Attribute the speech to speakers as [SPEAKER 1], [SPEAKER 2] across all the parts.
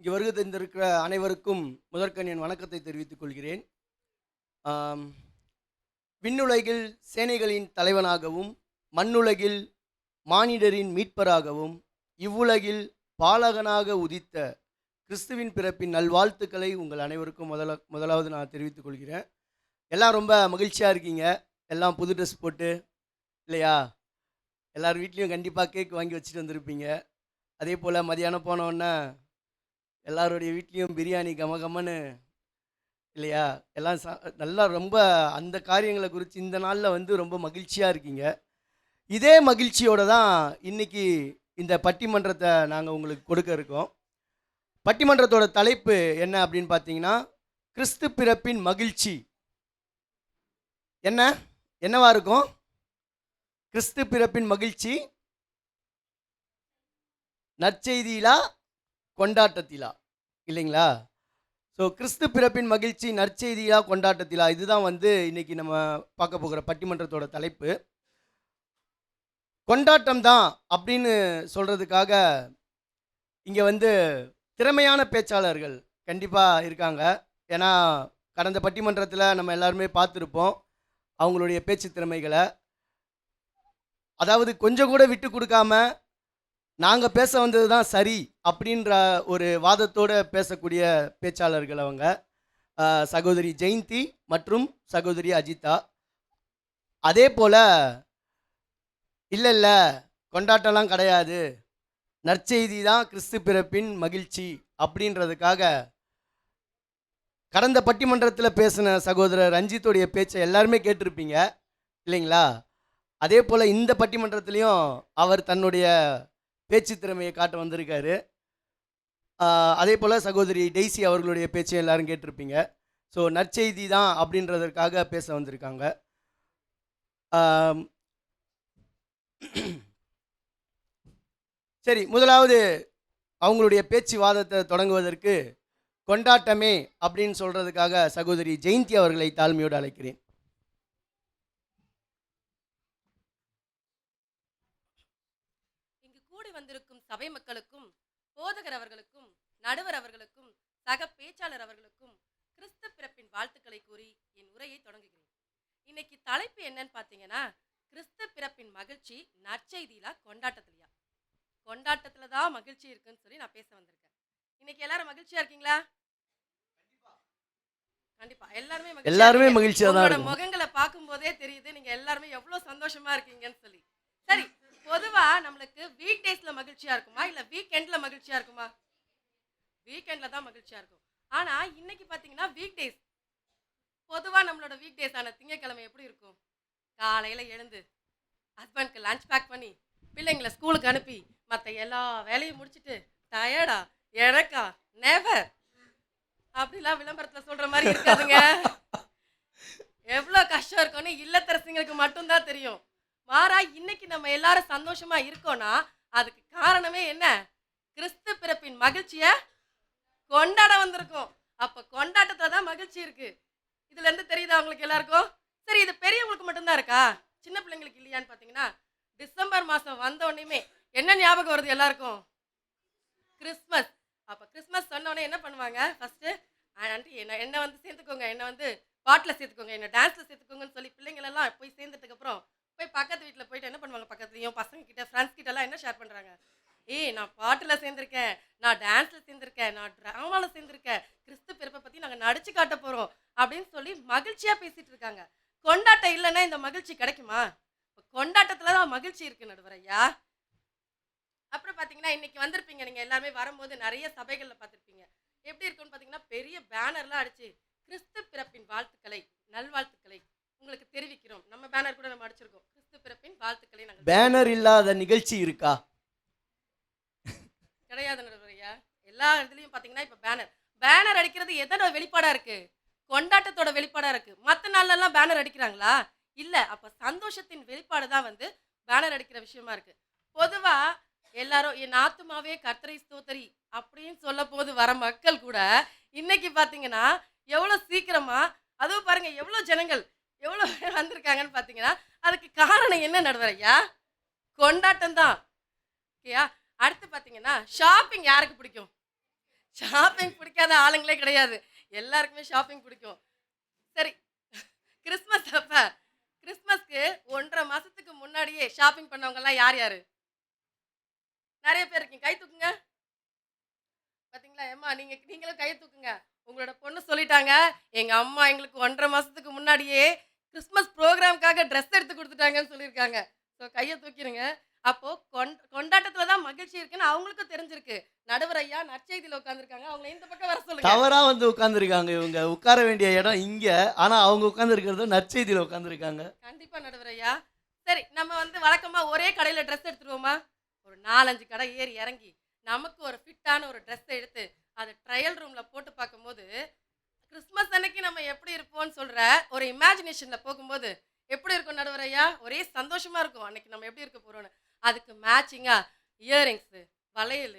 [SPEAKER 1] இங்கே வருகை தந்திருக்கிற அனைவருக்கும் முதற்கண் என் வணக்கத்தை தெரிவித்துக் கொள்கிறேன். விண்ணுலகில் சேனைகளின் தலைவனாகவும் மண்ணுலகில் மானிடரின் மீட்பராகவும் இவ்வுலகில் பாலகனாக உதித்த கிறிஸ்துவின் பிறப்பின் நல்வாழ்த்துக்களை உங்கள் அனைவருக்கும் முதல முதலாவது நான் தெரிவித்துக் கொள்கிறேன். எல்லாம் ரொம்ப மகிழ்ச்சியாக இருக்கீங்க. எல்லாம் புது ட்ரெஸ் போட்டு இல்லையா? எல்லார் வீட்லேயும் கண்டிப்பாக கேக் வாங்கி வச்சுட்டு வந்திருப்பீங்க. அதே போல் மதியானம் போனோன்னே எல்லாருடைய வீட்லேயும் பிரியாணி கம கமன்னு இல்லையா? எல்லாம் சா நல்லா ரொம்ப அந்த காரியங்களை குறித்து இந்த நாளில் வந்து ரொம்ப மகிழ்ச்சியாக இருக்கீங்க. இதே மகிழ்ச்சியோட தான் இன்னைக்கு இந்த பட்டிமன்றத்தை நாங்கள் உங்களுக்கு கொடுக்க இருக்கோம். பட்டிமன்றத்தோட தலைப்பு என்ன அப்படின்னு பார்த்தீங்கன்னா கிறிஸ்து பிறப்பின் மகிழ்ச்சி. என்ன? என்னவா இருக்கும்? கிறிஸ்து பிறப்பின் மகிழ்ச்சி. நற்செய்தியிலா கொண்டாட்டத்திலா? இல்லைங்களா? ஸோ கிறிஸ்து பிறப்பின் மகிழ்ச்சி நற்செய்தியா கொண்டாட்டத்திலா? இதுதான் வந்து இன்னைக்கு நம்ம பார்க்க போகிற பட்டிமன்றத்தோட தலைப்பு. கொண்டாட்டம் தான் அப்படின்னு சொல்கிறதுக்காக இங்கே வந்து திறமையான பேச்சாளர்கள் கண்டிப்பாக இருக்காங்க. ஏன்னா கடந்த பட்டிமன்றத்தில் நம்ம எல்லாருமே பார்த்துருப்போம் அவங்களுடைய பேச்சு திறமைகளை. அதாவது கொஞ்சம் கூட விட்டு கொடுக்காம நாங்கள் பேச வந்தது தான் சரி அப்படின்ற ஒரு வாதத்தோடு பேசக்கூடிய பேச்சாளர்கள் அவங்க. சகோதரி ஜெயந்தி மற்றும் சகோதரி அஜிதா. அதே போல் இல்லை இல்லை கொண்டாட்டம்லாம் கிடையாது. நற்செய்தி தான் கிறிஸ்து பிறப்பின் மகிழ்ச்சி அப்படின்றதுக்காக கடந்த பட்டிமன்றத்தில் பேசின சகோதரர் ரஞ்சித்துடைய பேச்சை எல்லாருமே கேட்டிருப்பீங்க இல்லைங்களா? அதே போல் இந்த பட்டிமன்றத்துலேயும் அவர் தன்னுடைய பேச்சு திறமையை காட்ட வந்திருக்காரு. அதே போல் சகோதரி டெய்ஸி அவர்களுடைய பேச்சை எல்லாரும் கேட்டிருப்பீங்க. ஸோ நற்செய்தி தான் அப்படின்றதற்காக பேச வந்திருக்காங்க. சரி முதலாவது அவங்களுடைய பேச்சுவாதத்தை தொடங்குவதற்கு கொண்டாட்டமே அப்படின்னு சொல்கிறதுக்காக சகோதரி ஜெயந்தி அவர்களை தாழ்மையோடு அழைக்கிறேன்
[SPEAKER 2] இங்கு கூடி வந்திருக்கும் சபை மக்களுக்கும் போதகர் அவர்களுக்கும் நடுவர் அவர்களுக்கும் சக பேச்சாளர் அவர்களுக்கும் கிறிஸ்து பிறப்பின் வாழ்த்துக்களை கூறி என் உரையை தொடங்குகிறேன். இன்னைக்கு தலைப்பு என்னன்னு பார்த்தீங்கன்னா கிறிஸ்து பிறப்பின் மகிழ்ச்சி நற்செய்தியிலா கொண்டாட்டத்திலையா? கொண்டாட்டத்துல தான் மகிழ்ச்சி இருக்குன்னு சொல்லி நான் பேச வந்திருக்கேன். இன்னைக்கு எல்லாரும் மகிழ்ச்சியா இருக்கீங்களா? கண்டிப்பா. எல்லாருமே மகிழ்ச்சியா
[SPEAKER 1] எல்லாருமே. மகிழ்ச்சியாக தான்
[SPEAKER 2] முகங்களை பார்க்கும்போதே தெரியுது. நீங்க எல்லாருமே எவ்வளவு சந்தோஷமா இருக்கீங்கன்னு சொல்லி. சரி பொதுவா நம்மளுக்கு வீக் டேஸ்ல மகிழ்ச்சியா இருக்குமா? இல்ல வீக்கெண்ட்ல மகிழ்ச்சியா இருக்குமா? வீக்கெண்ட்ல தான் மகிழ்ச்சியா இருக்கும். ஆனா இன்னைக்கு பாத்தீங்கன்னா வீக் டேஸ் பொதுவா நம்மளோட வீக் டேஸ் ஆன திங்கட்கிழமை எப்படி இருக்கும்? காலையில எழுந்து ஹஸ்பண்ட்க்கு லஞ்ச் பேக் பண்ணி பிள்ளைங்களை ஸ்கூலுக்கு அனுப்பி மற்ற எல்லா வேலையும் முடிச்சிட்டு டயர்டா எனக்கா நெவர் அப்படிலாம் விளம்பரத்துல சொல்ற மாதிரி இருக்காதுங்க. எவ்வளோ கஷ்டம் இருக்கும்னு இல்லத்தரசிங்களுக்கு மட்டும்தான் தெரியும். மாறா இன்னைக்கு நம்ம எல்லாரும் சந்தோஷமா இருக்கோம்னா அதுக்கு காரணமே என்ன? கிறிஸ்து பிறப்பின் மகிழ்ச்சிய கொண்டாட வந்திருக்கோம். அப்ப கொண்டாட்டத்துல தான் மகிழ்ச்சி இருக்கு. இதுல இருந்து தெரியுதா உங்களுக்கு எல்லாருக்கும்? சரி இது பெரியவங்களுக்கு மட்டும்தான் இருக்கா? சின்ன பிள்ளைங்களுக்கு இல்லையான்னு பாத்தீங்கன்னா டிசம்பர் மாசம் வந்த என்ன ஞாபகம் வருது எல்லாருக்கும்? கிறிஸ்மஸ். அப்ப கிறிஸ்மஸ் சொன்னோடனே என்ன பண்ணுவாங்க? ஃபஸ்ட்டு ஆண்டி என்ன என்ன வந்து சேர்த்துக்கோங்க என்ன வந்து பாட்டில் சேர்த்துக்கோங்க என்ன டான்ஸில் சேர்த்துக்கோங்கன்னு சொல்லி பிள்ளைங்களெல்லாம் போய் சேர்ந்ததுக்கப்புறம் போய் பக்கத்து வீட்டில் போயிட்டு என்ன பண்ணுவாங்க பக்கத்துலையும் பசங்க கிட்ட ஃப்ரெண்ட்ஸ் கிட்டலாம் என்ன ஷேர் பண்ணுறாங்க ஏய் நான் பாட்டில் சேர்ந்துருக்கேன். நான் டான்ஸில் சேர்ந்துருக்கேன். நான் ட்ராமாவில் சேர்ந்துருக்கேன். கிறிஸ்து பிறப்பை பற்றி நாங்கள் நடிச்சு காட்ட போகிறோம் அப்படின்னு சொல்லி மகிழ்ச்சியாக பேசிகிட்டு இருக்காங்க. கொண்டாட்டம் இல்லைன்னா இந்த மகிழ்ச்சி கிடைக்குமா? இப்ப கொண்டாட்டத்துல தான் மகிழ்ச்சி இருக்கு நடுவரையா. அப்புறம் பார்த்தீங்கன்னா இன்னைக்கு வந்திருப்பீங்க. நீங்கள் எல்லாருமே வரும்போது நிறைய சபைகளில் பார்த்துருப்பீங்க எப்படி இருக்குன்னு பார்த்தீங்கன்னா பெரிய பேனர்லாம் அடிச்சு கிறிஸ்து பிறப்பின் வாழ்த்துக்களை நல்வாழ்த்துக்களை உங்களுக்கு தெரிவிக்கிறோம். நம்ம பேனர் கூட நம்ம அடிச்சிருக்கோம். பிறப்பின் வாழ்த்துக்களை நாங்கள்
[SPEAKER 1] பேனர் இல்லாத நிகழ்ச்சி இருக்கா?
[SPEAKER 2] கிடையாது நடுவரையா எல்லா இதுலயும் பாத்தீங்கன்னா இப்ப பேனர் பேனர் அடிக்கிறது எதோட வெளிப்பாடா இருக்கு? கொண்டாட்டத்தோட வெளிப்பாடா இருக்கு. மத்த நாள்ல எல்லாம் பேனர் அடிக்கிறாங்களா? இல்ல. அப்ப சந்தோஷத்தின் வெளிப்பாடு தான் வந்து பேனர் அடிக்கிற விஷயமா இருக்கு. பொதுவா எல்லாரும் என் ஆத்துமாவே கர்த்தரை ஸ்தோத்தரி அப்படின்னு சொல்ல போது வர மக்கள் கூட இன்னைக்கு பாத்தீங்கன்னா எவ்வளவு சீக்கிரமா அதுவும் பாருங்க எவ்வளவு ஜனங்கள் எவ்வளோ பேர் வந்திருக்காங்கன்னு பார்த்தீங்கன்னா அதுக்கு காரணம் என்ன நடுவரையா? கொண்டாட்டம் தான். ஓகேயா? அடுத்து பார்த்தீங்கன்னா ஷாப்பிங் யாருக்கு பிடிக்கும்? ஷாப்பிங் பிடிக்காத ஆளுங்களே கிடையாது. எல்லாருக்குமே ஷாப்பிங் பிடிக்கும். சரி கிறிஸ்மஸ் அப்போ கிறிஸ்மஸ்க்கு ஒன்றரை மாதத்துக்கு முன்னாடியே ஷாப்பிங் பண்ணவங்க யார் யார்? நிறைய பேர் இருக்கீங்க. கை தூக்குங்க. பார்த்தீங்களா ஏம்மா நீங்கள் நீங்களும் கை தூக்குங்க. உங்களோட பொண்ணு சொல்லிட்டாங்க எங்கள் அம்மா எங்களுக்கு ஒன்றரை மாதத்துக்கு முன்னாடியே கிறிஸ்மஸ் ப்ரோக்ராம்க்காக ட்ரெஸ் எடுத்து கொடுத்துட்டாங்கன்னு சொல்லியிருக்காங்க. ஸோ கையை தூக்கிடுங்க அப்போ கொண் கொண்டாட்டத்துல தான் மகிழ்ச்சி இருக்குன்னு அவங்களுக்கும் தெரிஞ்சிருக்கு. நடுவர் ஐயா நற்செய்தியில உட்காந்துருக்காங்க அவங்களை இந்த பக்கம் வர சொல்லுங்க.
[SPEAKER 1] தவறா வந்து உட்கார்ந்திருக்காங்க இவங்க. உட்கார வேண்டிய இடம் இங்க. ஆனா அவங்க உட்கார்ந்திருக்கிறது நற்செய்தியில உட்கார்ந்திருக்காங்க.
[SPEAKER 2] கண்டிப்பா நடுவர் ஐயா. சரி நம்ம வந்து வழக்கமா ஒரே கடையில ட்ரெஸ் எடுத்துருவோமா? ஒரு நாலஞ்சு கடை ஏறி இறங்கி நமக்கு ஒரு ஃபிட்டான ஒரு ட்ரெஸ் எடுத்து அதை ட்ரையல் ரூம்ல போட்டு பார்க்கும்போது கிறிஸ்மஸ் அன்னைக்கு நம்ம எப்படி இருப்போம்னு சொல்கிற ஒரு இமேஜினேஷனில் போகும்போது எப்படி இருக்கும் நடுவரையா? ஒரே சந்தோஷமாக இருக்கும். அன்னைக்கு நம்ம எப்படி இருக்க போகிறோன்னு அதுக்கு மேட்சிங்கா இயரிங்ஸு வளையல்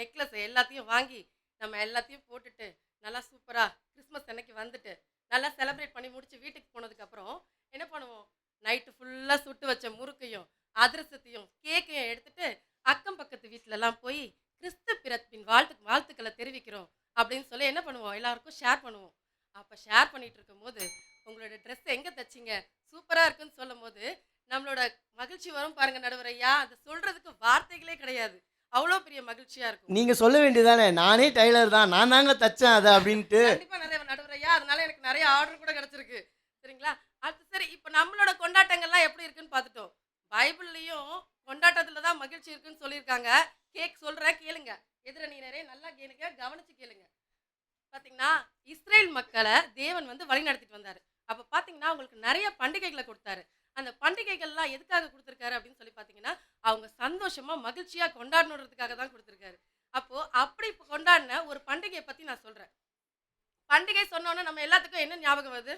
[SPEAKER 2] நெக்லஸ் எல்லாத்தையும் வாங்கி நம்ம எல்லாத்தையும் போட்டுட்டு நல்லா சூப்பராக கிறிஸ்மஸ் அன்னைக்கு வந்துட்டு நல்லா செலப்ரேட் பண்ணி முடிச்சு வீட்டுக்கு போனதுக்கப்புறம் என்ன பண்ணுவோம்? நைட்டு ஃபுல்லாக சுட்டு வச்ச முறுக்கையும் அதிரசத்தையும் கேக்கையும் எடுத்துட்டு அக்கம் பக்கத்து வீட்டிலலாம் போய் கிறிஸ்து பிறப்பின் வாழ்த்து வாழ்த்துக்களை தெரிவிக்கிறோம். அப்படின்னு சொல்லி என்ன பண்ணுவோம்? எல்லாருக்கும் ஷேர் பண்ணுவோம். அப்போ ஷேர் பண்ணிட்டு இருக்கும்போது உங்களோட ட்ரெஸ் எங்கே தைச்சிங்க? சூப்பராக இருக்குன்னு சொல்லும் போது நம்மளோட மகிழ்ச்சி வரும் பாருங்க நடுவரையா அதை சொல்றதுக்கு வார்த்தைகளே கிடையாது. அவ்வளோ பெரிய மகிழ்ச்சியா இருக்கும்.
[SPEAKER 1] நீங்க சொல்ல வேண்டியதானே நானே டைலர் தான். நான் தாங்க தச்சேன் அதை அப்படின்ட்டு.
[SPEAKER 2] கண்டிப்பா நிறைய நடுவரையா அதனால எனக்கு நிறைய ஆர்டர் கூட கிடைச்சிருக்கு. சரிங்களா? அடுத்து சரி இப்போ நம்மளோட கொண்டாட்டங்கள்லாம் எப்படி இருக்குன்னு பார்த்துட்டோம். பைபிள்லயும் கொண்டாட்டத்துல தான் மகிழ்ச்சி இருக்குன்னு சொல்லியிருக்காங்க. கேக் சொல்றேன் கேளுங்க. எதிர நீரே நல்லா கேளுங்க கவனிச்சு கேளுங்க. பாத்தீங்கன்னா இஸ்ரேல் மக்களை தேவன் வந்து வழி நடத்திட்டு வந்தாரு. அப்ப பாத்தீங்கன்னா அவங்களுக்கு நிறைய பண்டிகைகளை கொடுத்தாரு. அந்த பண்டிகைகள்லாம் எதுக்காக கொடுத்துருக்காரு அப்படின்னு சொல்லி பாத்தீங்கன்னா அவங்க சந்தோஷமா மகிழ்ச்சியா கொண்டாடணுன்றதுக்காக தான் கொடுத்துருக்காரு. அப்போ அப்படி கொண்டாடின ஒரு பண்டிகையை பத்தி நான் சொல்றேன். பண்டிகை சொன்னோன்னே நம்ம எல்லாத்துக்கும் என்ன ஞாபகம் வருது?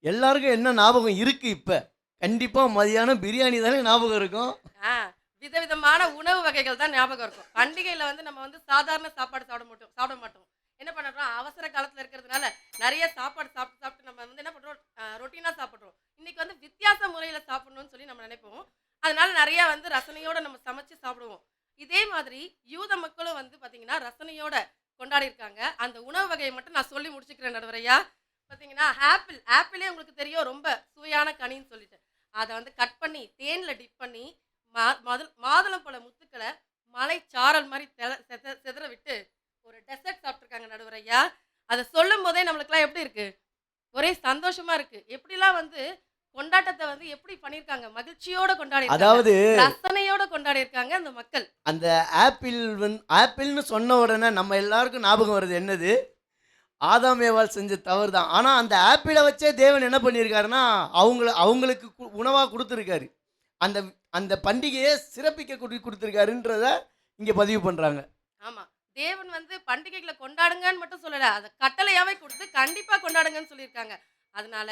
[SPEAKER 1] எல்லாருக்கும் என்ன ஞாபகம் இருக்கு இப்ப? கண்டிப்பா மதியானம் பிரியாணி தானே ஞாபகம் இருக்கும்.
[SPEAKER 2] ஆ. விதவிதமான உணவு வகைகள் தான் ஞாபகம் இருக்கும். பண்டிகையில் வந்து நம்ம வந்து சாதாரண சாப்பாடு சாப்பிட மாட்டோம் சாப்பிட மாட்டோம். என்ன பண்ணுறோம் அவசர காலத்தில் இருக்கிறதுனால நிறைய சாப்பாடு சாப்பிட்டு சாப்பிட்டு நம்ம வந்து என்ன பண்ணுறோம் ரொட்டீனாக சாப்பிட்றோம். இன்றைக்கி வந்து வித்தியாச முறையில் சாப்பிடணும்னு சொல்லி நம்ம நினைப்போம். அதனால நிறைய வந்து ரசனையோடு நம்ம சமைச்சு சாப்பிடுவோம். இதே மாதிரி யூத மக்களும் வந்து பார்த்தீங்கன்னா ரசனையோட கொண்டாடி இருக்காங்க. அந்த உணவு வகையை மட்டும் நான் சொல்லி முடிச்சுக்கிறேன் நடுவரையா. பார்த்தீங்கன்னா ஆப்பிள் ஆப்பிளே உங்களுக்கு தெரியும் ரொம்ப சுவையான கனின்னு சொல்லிட்டு. அதை வந்து கட் பண்ணி தேன்ல டிப் பண்ணி மா மதுள் மாதுளம்பழ முத்துக்களை மலை சாரல் மாதிரி செதற விட்டு ஒரு டெசர்ட் சாப்பிட்ருக்காங்க நடுவரையா. அதை சொல்லும் போதே நம்மளுக்குலாம் எப்படி இருக்கு? ஒரே சந்தோஷமா இருக்கு. எப்படிலாம் வந்து கொண்டாட்டத்தை வந்து எப்படி பண்ணியிருக்காங்க? மகிழ்ச்சியோட கொண்டாடி
[SPEAKER 1] அதாவது
[SPEAKER 2] ரசனையோட கொண்டாடி இருக்காங்க அந்த மக்கள்.
[SPEAKER 1] அந்த ஆப்பிள் ஆப்பிள்னு சொன்ன உடனே நம்ம எல்லாருக்கும் ஞாபகம் வருது என்னது? ஆதாம் ஏவாள் செஞ்ச தவறு தான் ஆனால் அந்த ஆப்பிளை வச்சே தேவன் என்ன பண்ணியிருக்காருன்னா அவங்கள அவங்களுக்கு கு- உணவா கொடுத்துருக்காரு. அந்த அந்த பண்டிகையை சிறப்பிக்க கொடுத்துருக்காருன்றத இங்கே பதிவு பண்ணுறாங்க
[SPEAKER 2] ஆமாம் தேவன் வந்து பண்டிகைகளை கொண்டாடுங்கன்னு மட்டும் சொல்லலை. அதை கட்டளையாகவே கொடுத்து கண்டிப்பாக கொண்டாடுங்கன்னு சொல்லியிருக்காங்க. அதனால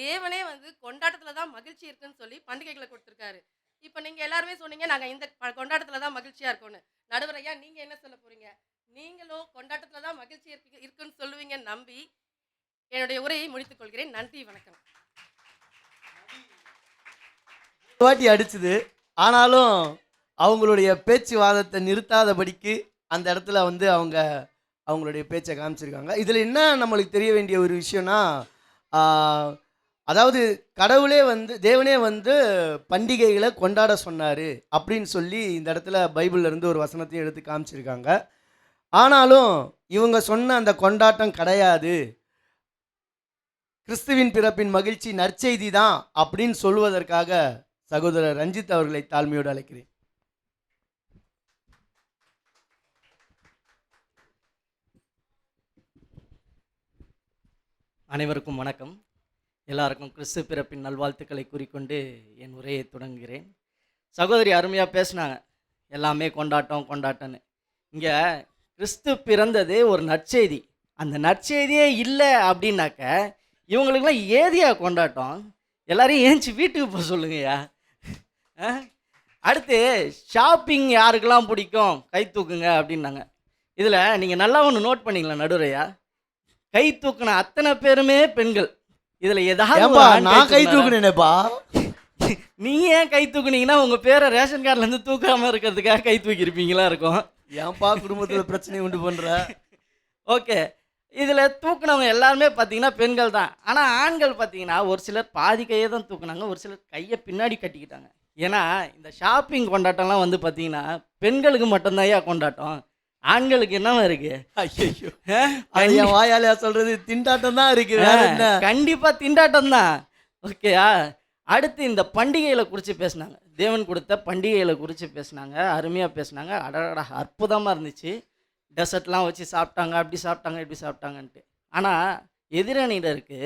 [SPEAKER 2] தேவனே வந்து கொண்டாட்டத்தில் தான் மகிழ்ச்சி இருக்குன்னு சொல்லி பண்டிகைகளை கொடுத்துருக்காரு. இப்போ நீங்கள் எல்லாருமே சொன்னீங்க நாங்கள் இந்த கொண்டாட்டத்தில் தான் மகிழ்ச்சியாக இருக்கோம்னு. நடுவர் ஐயா நீங்கள் என்ன சொல்ல போகிறீங்க நீங்களும் கொண்டாட்டத்தில் தான் மகிழ்ச்சி இருக்கு இருக்குன்னு சொல்லுவீங்கன்னு நம்பி என்னுடைய உரையை முடித்துக்கொள்கிறேன் நன்றி வணக்கம்.
[SPEAKER 1] வாட்டி அடிச்சுது. ஆனாலும் அவங்களுடைய பேச்சுவாதத்தை நிறுத்தாதபடிக்கு அந்த இடத்துல வந்து அவங்க அவங்களுடைய பேச்சை காமிச்சிருக்காங்க. இதில் என்ன நம்மளுக்கு தெரிய வேண்டிய ஒரு விஷயம்னா அதாவது கடவுளே வந்து தேவனே வந்து பண்டிகைகளை கொண்டாட சொன்னார் அப்படின்னு சொல்லி இந்த இடத்துல பைபிள்லேருந்து ஒரு வசனத்தையும் எடுத்து காமிச்சிருக்காங்க. ஆனாலும் இவங்க சொன்ன அந்த கொண்டாட்டம் கிடையாது. கிறிஸ்துவின் பிறப்பின் மகிழ்ச்சி நற்செய்தி தான் அப்படின்னு சொல்வதற்காக சகோதரர் ரஞ்சித் அவர்களை தாழ்மையோடு அழைக்கிறேன்.
[SPEAKER 3] அனைவருக்கும் வணக்கம். எல்லாருக்கும் கிறிஸ்து பிறப்பின் நல்வாழ்த்துக்களை கூறிக்கொண்டு என் உரையை தொடங்குகிறேன். சகோதரி அருமையாக பேசினாங்க. எல்லாமே கொண்டாட்டம் கொண்டாட்டம்னு. இங்கே கிறிஸ்து பிறந்தது ஒரு நற்செய்தி. அந்த நற்செய்தியே இல்லை அப்படின்னாக்க இவங்களுக்கெல்லாம் ஏதியா கொண்டாட்டம்? எல்லாரையும் ஏஞ்சி வீட்டுக்கு போக சொல்லுங்கய்யா. அடுத்து ஷாப்பிங் யாருக்கெல்லாம் பிடிக்கும்? கை தூக்குங்க அப்படின்னாங்க. இதில் நீங்கள் நல்லா ஒன்று நோட் பண்ணீங்களா நடுரையா கை தூக்குன அத்தனை பேருமே பெண்கள். இதுல ஏதாவது
[SPEAKER 1] நான் கை? தூக்குனேனேப்பா.
[SPEAKER 3] நீ ஏன் கை தூக்குனீங்கன்னா உங்க பேரை ரேஷன் கார்டுல இருந்து தூக்காம இருக்கிறதுக்காக கை தூக்கியிருப்பீங்களா இருக்கும்.
[SPEAKER 1] ஏன்பா குடும்பத்துல பிரச்சனை உண்டு பண்ற?
[SPEAKER 3] ஓகே. இதில் தூக்குனவங்க எல்லாருமே பார்த்தீங்கன்னா பெண்கள் தான். ஆனால் ஆண்கள் பார்த்தீங்கன்னா ஒரு சிலர் பாதி கையை தான் தூக்குனாங்க ஒரு சிலர் கையை பின்னாடி கட்டிக்கிட்டாங்க. ஏன்னா இந்த ஷாப்பிங் கொண்டாட்டம்லாம் வந்து பார்த்தீங்கன்னா பெண்களுக்கு மட்டும்தான் கொண்டாட்டம். ஆண்களுக்கு என்னவா இருக்கு?
[SPEAKER 1] ஐயோ அது என் வாயாலையா சொல்றது திண்டாட்டம் தான் இருக்கு வேற என்ன?
[SPEAKER 3] கண்டிப்பா திண்டாட்டம் தான். ஓகேயா அடுத்து இந்த பண்டிகைகளை குறித்து பேசினாங்க. தேவன் கொடுத்த பண்டிகைகளை குறித்து பேசினாங்க. அருமையாக பேசினாங்க. அடடா அற்புதமாக இருந்துச்சு. டெசர்ட்லாம் வச்சு சாப்பிட்டாங்க அப்படி சாப்பிட்டாங்க இப்படி சாப்பிட்டாங்கன்ட்டு. ஆனால் எதிரணியினருக்கு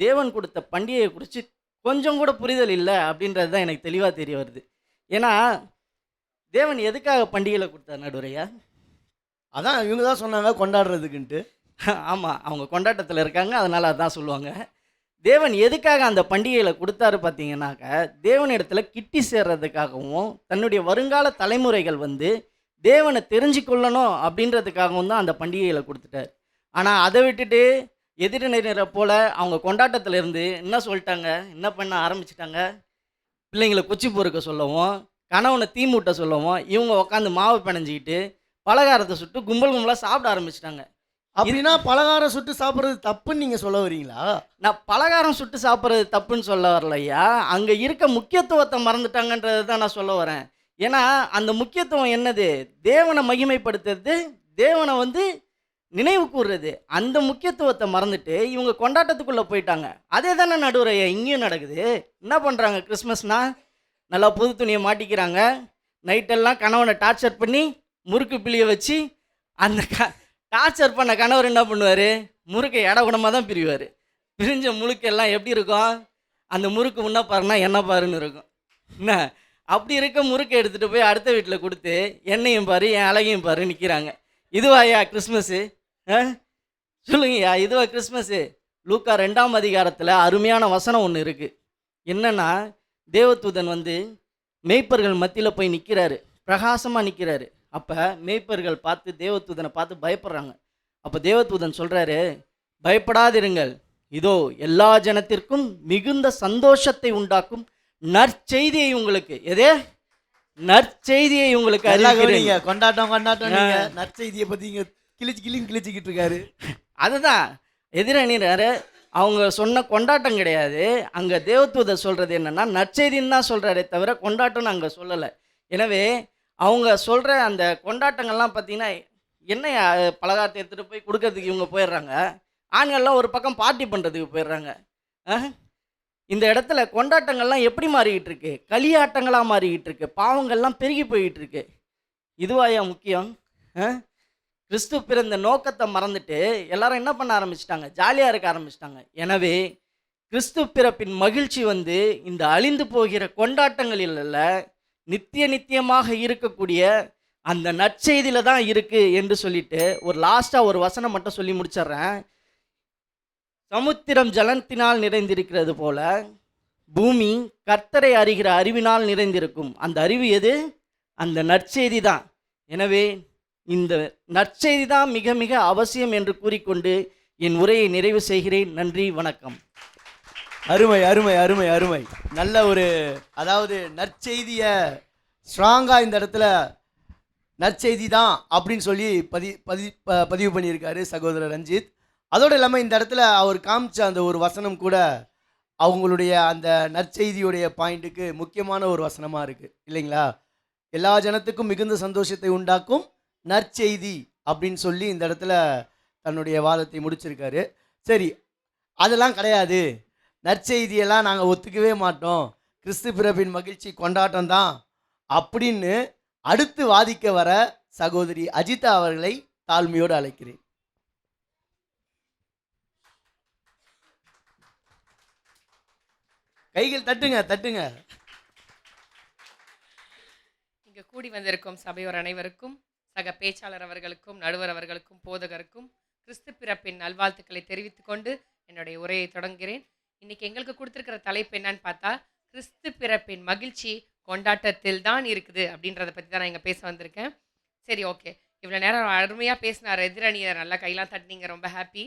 [SPEAKER 3] தேவன் கொடுத்த பண்டிகையை குறித்து கொஞ்சம் கூட புரிதல் இல்லை அப்படின்றது தான் எனக்கு தெளிவாக தெரிய வருது. ஏன்னா தேவன் எதுக்காக பண்டிகைகளை கொடுத்தார் நடுவரையா?
[SPEAKER 1] அதான் இவங்க தான் சொன்னாங்க கொண்டாடுறதுக்குன்ட்டு.
[SPEAKER 3] ஆமாம் அவங்க கொண்டாட்டத்தில் இருக்காங்க அதனால் அதான் சொல்லுவாங்க. தேவன் எதுக்காக அந்த பண்டிகைகளை கொடுத்தாரு பார்த்தீங்கன்னாக்க தேவனிடத்துல கிட்டி சேர்றதுக்காகவும் தன்னுடைய வருங்கால தலைமுறைகள் வந்து தேவனை தெரிஞ்சு கொள்ளணும் அப்படின்றதுக்காகவும் தான் அந்த பண்டிகைகளை கொடுத்துட்டார். ஆனால் அதை விட்டுட்டு எதிரினரை போல அவங்க கொண்டாட்டத்துல இருந்து என்ன சொல்லிட்டாங்க? என்ன பண்ண ஆரம்பிச்சிட்டாங்க? பிள்ளைங்களை கொச்சி பொறுக்க சொல்லவும் கணவனை தீ மூட்ட சொல்லவும் இவங்க உட்காந்து மாவு பிணைஞ்சிக்கிட்டு பலகாரத்தை சுட்டு கும்பல் கும்பலாக சாப்பிட ஆரம்பிச்சிட்டாங்க.
[SPEAKER 1] அப்படின்னா பலகாரம் சுட்டு சாப்பிட்றது தப்புன்னு நீங்க சொல்ல வரீங்களா?
[SPEAKER 3] நான் பலகாரம் சுட்டு சாப்பிட்றது தப்புன்னு சொல்ல வரலையா அங்கே இருக்க முக்கியத்துவத்தை மறந்துட்டாங்கன்றது தான் நான் சொல்ல வரேன். ஏன்னா அந்த முக்கியத்துவம் என்னது? தேவனை மகிமைப்படுத்துறது தேவனை வந்து நினைவு கூறுறது அந்த முக்கியத்துவத்தை மறந்துட்டு இவங்க கொண்டாட்டத்துக்குள்ளே போயிட்டாங்க. அதே தானே நடுவுரையா இங்கேயும் நடக்குது. என்ன பண்ணுறாங்க கிறிஸ்மஸ்னால் நல்லா புது துணியை மாட்டிக்கிறாங்க. நைட்டெல்லாம் கணவனை டார்ச்சர் பண்ணி முறுக்கு பிழிய வச்சு அந்த க டார்ச்சர் பண்ண கணவர் என்ன பண்ணுவார்? முறுக்கை இடகுணமாக தான் பிரிவார். பிரிஞ்ச முழுக்கெல்லாம் எப்படி இருக்கும்? அந்த முறுக்கு முன்ன பாருன்னா என்ன பாருன்னு இருக்கும். என்ன? அப்படி இருக்க முறுக்கை எடுத்துகிட்டு போய் அடுத்த வீட்டில் கொடுத்து என்னையும் பாரு என் அழகையும் பாரு நிற்கிறாங்க இதுவாயா கிறிஸ்மஸ்ஸு சொல்லுங்கய்யா இதுவா கிறிஸ்மஸ்ஸு லூக்கா ரெண்டாம் அதிகாரத்தில் அருமையான வசனம் ஒன்று இருக்குது என்னன்னா தேவதூதன் வந்து மேய்ப்பர்கள் மத்தியில் போய் நிற்கிறாரு பிரகாசமாக நிற்கிறாரு அப்போ மேய்ப்பர்கள் பார்த்து தேவதூதனை பார்த்து பயப்படுறாங்க. அப்போ தேவதூதன் சொல்கிறாரு பயப்படாதிருங்கள். இதோ எல்லா ஜனத்திற்கும் மிகுந்த சந்தோஷத்தை உண்டாக்கும் நற்செய்தியை உங்களுக்கு. எதே? நற்செய்தியை உங்களுக்கு
[SPEAKER 1] கொண்டாட்டம் கொண்டாட்டம். நற்செய்தியை இங்க கிழிச்சு கிளின்னு கிழிச்சிக்கிட்டு இருக்காரு
[SPEAKER 3] அதுதான் எதிரணியினர் அவங்க சொன்ன கொண்டாட்டம் கிடையாது. அங்கே தேவத்துவதை சொல்கிறது என்னென்னா நற்செய்தின்னு தான் சொல்கிறாரே தவிர கொண்டாட்டம்னு அங்கே சொல்லலை. எனவே அவங்க சொல்கிற அந்த கொண்டாட்டங்கள்லாம் பார்த்தீங்கன்னா என்ன பலகாரத்தை எடுத்துகிட்டு போய் கொடுக்கறதுக்கு இவங்க போயிடுறாங்க. ஆண்கள்லாம் ஒரு பக்கம் பார்ட்டி பண்ணுறதுக்கு போயிடுறாங்க. இந்த இடத்துல கொண்டாட்டங்கள்லாம் எப்படி மாறிக்கிட்டு இருக்கு? களியாட்டங்களாக மாறிக்கிட்டு இருக்கு? பாவங்கள்லாம் பெருகி போய்கிட்டு இருக்கு. இதுவாயா முக்கியம்? ஆ கிறிஸ்து பிறந்த நோக்கத்தை மறந்துட்டு எல்லாரும் என்ன பண்ண ஆரம்பிச்சிட்டாங்க? ஜாலியாக இருக்க ஆரம்பிச்சிட்டாங்க. எனவே கிறிஸ்து பிறப்பின் மகிழ்ச்சி வந்து இந்த அழிந்து போகிற கொண்டாட்டங்களில் அல்ல நித்திய நித்தியமாக இருக்கக்கூடிய அந்த நற்செய்தியில் தான் இருக்குது என்று சொல்லிட்டு ஒரு லாஸ்ட்டாக ஒரு வசனம் மட்டும் சொல்லி முடிச்சிடுறேன். சமுத்திரம் ஜலத்தினால் நிறைந்திருக்கிறது போல பூமி கர்த்தரை அறிகிற அறிவினால் நிறைந்திருக்கும். அந்த அறிவு எது? அந்த நற்செய்தி தான். எனவே இந்த நற்செய்தி தான் மிக மிக அவசியம் என்று கூறிக்கொண்டு என் உரையை நிறைவு செய்கிறேன். நன்றி வணக்கம்.
[SPEAKER 1] அருமை அருமை அருமை அருமை. நல்ல ஒரு அதாவது நற்செய்தியை ஸ்ட்ராங்காக இந்த இடத்துல நற்செய்தி தான் அப்படின்னு சொல்லி பதி பதி ப- பதிவு பண்ணியிருக்காரு சகோதரர் ரஞ்சித். அதோடு இல்லாமல் இந்த இடத்துல அவர் காமிச்ச அந்த ஒரு வசனம் கூட அவங்களுடைய அந்த நற்செய்தியுடைய பாயிண்ட்டுக்கு முக்கியமான ஒரு வசனமாக இருக்குது இல்லைங்களா? எல்லா ஜனத்துக்கும் மிகுந்த சந்தோஷத்தை உண்டாக்கும். நற்செய்தி அப்படின்னு சொல்லி இந்த இடத்துல தன்னுடைய வாதத்தை முடிச்சிருக்காரு. சரி அதெல்லாம் கிடையாது. நற்செய்தியெல்லாம் நாங்கள் ஒத்துக்கவே மாட்டோம். கிறிஸ்து பிறப்பின் மகிழ்ச்சி கொண்டாட்டம் தான் அப்படின்னு அடுத்து வாதிக்க வர சகோதரி அஜிதா அவர்களை தாழ்மையோடு அழைக்கிறேன். கைகள் தட்டுங்க தட்டுங்க.
[SPEAKER 4] இங்கே கூடி வந்திருக்கும் சபையோர் அனைவருக்கும் சக பேச்சாளர் அவர்களுக்கும் நடுவர் அவர்களுக்கும் போதகருக்கும் கிறிஸ்து பிறப்பின் நல்வாழ்த்துக்களை தெரிவித்து கொண்டு என்னுடைய உரையை தொடங்குகிறேன். இன்னைக்கு எங்களுக்கு கொடுத்துருக்கிற தலைப்பு என்னன்னு பார்த்தா கிறிஸ்து பிறப்பின் மகிழ்ச்சி கொண்டாட்டத்தில் தான் இருக்குது அப்படின்றத பற்றி தான் நான் இங்கே பேச வந்திருக்கேன். சரி ஓகே. இவ்வளோ நேரம் அருமையாக பேசினார் எதிரணியர் நல்லா கையெல்லாம் தட்டினீங்க ரொம்ப ஹாப்பி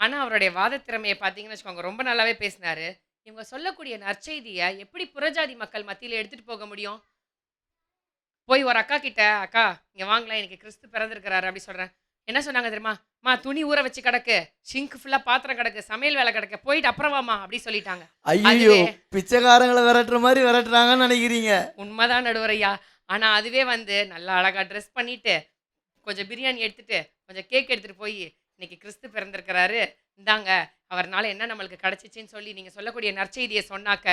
[SPEAKER 4] ஆனால் அவருடைய வாத திறமையை பார்த்தீங்கன்னு வச்சுக்கோங்க ரொம்ப நல்லாவே பேசினார். இவங்க சொல்லக்கூடிய நற்செய்தியை எப்படி புறஜாதி மக்கள் மத்தியில் எடுத்துகிட்டு போக முடியும்? போய் ஒரு அக்கா கிட்ட அக்கா இங்கே வாங்கலாம் எனக்கு கிறிஸ்து பிறந்திருக்கிறாரு அப்படி சொல்கிறேன் என்ன சொன்னாங்க தெரியுமா? மா துணி ஊற வச்சு கிடக்கு. ஷிங்க் ஃபுல்லாக பாத்திரம் கிடக்கு. சமையல் வேலை கிடக்கு. போயிட்டு அப்புறம் வாமா அப்படி சொல்லிட்டாங்க.
[SPEAKER 1] ஐயோ. பிச்சைக்காரங்களை விரட்டுற மாதிரி விரட்டுறாங்கன்னு நினைக்கிறீங்க.
[SPEAKER 4] உண்மைதான் நடுவரையா ஆனால் அதுவே வந்து நல்லா அழகாக ட்ரெஸ் பண்ணிட்டு கொஞ்சம் பிரியாணி எடுத்துட்டு கொஞ்சம் கேக் எடுத்துகிட்டு போய் இன்னைக்கு கிறிஸ்து பிறந்திருக்கிறாரு. இந்தாங்க அவர்னால என்ன நம்மளுக்கு கிடச்சிச்சின்னு சொல்லி நீங்கள் சொல்லக்கூடிய நற்செய்தியை சொன்னாக்க